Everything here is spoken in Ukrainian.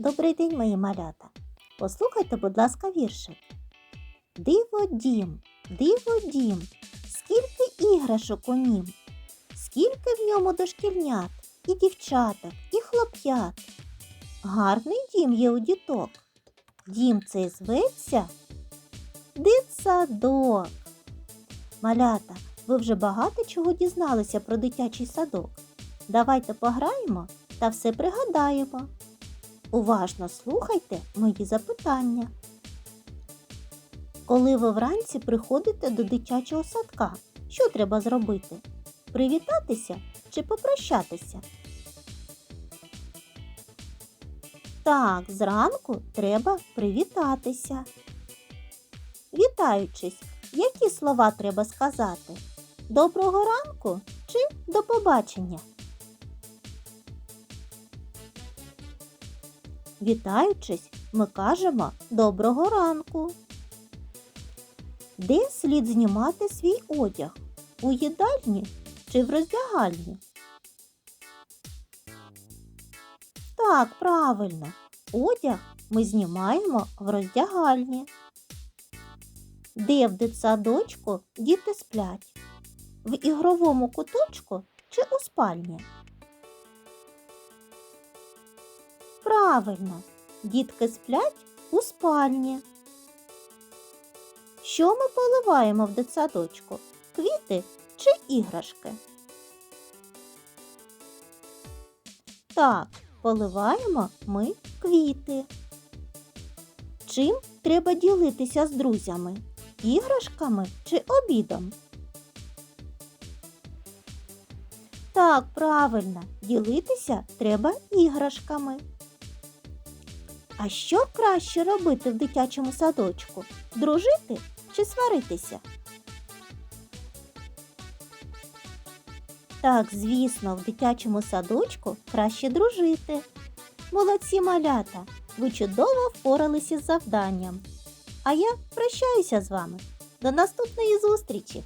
Добрий день, мої малята. Послухайте, будь ласка, віршик. Диво дім, диво дім, скільки іграшок у нім, скільки в ньому дошкільнят, і дівчаток, і хлоп'ят. Гарний дім є у діток. Дім цей зветься дитсадок. Малята, ви вже багато чого дізналися про дитячий садок. Давайте пограємо та все пригадаємо. Уважно слухайте мої запитання. Коли ви вранці приходите до дитячого садка, що треба зробити? Привітатися чи попрощатися? Так, зранку треба привітатися. Вітаючись, які слова треба сказати? Доброго ранку чи до побачення? Вітаючись, ми кажемо доброго ранку. Де слід знімати свій одяг? У їдальні чи в роздягальні? Так, правильно. Одяг ми знімаємо в роздягальні. Де в дитсадочку діти сплять? В ігровому куточку чи у спальні? Правильно, дітки сплять у спальні. Що ми поливаємо в дитсадочку? Квіти чи іграшки? Так, поливаємо ми квіти. Чим треба ділитися з друзями? Іграшками чи обідом? Так, правильно, ділитися треба іграшками. А що краще робити в дитячому садочку? Дружити чи сваритися? Так, звісно, в дитячому садочку краще дружити. Молодці малята, ви чудово впоралися з завданням. А я прощаюся з вами. До наступної зустрічі!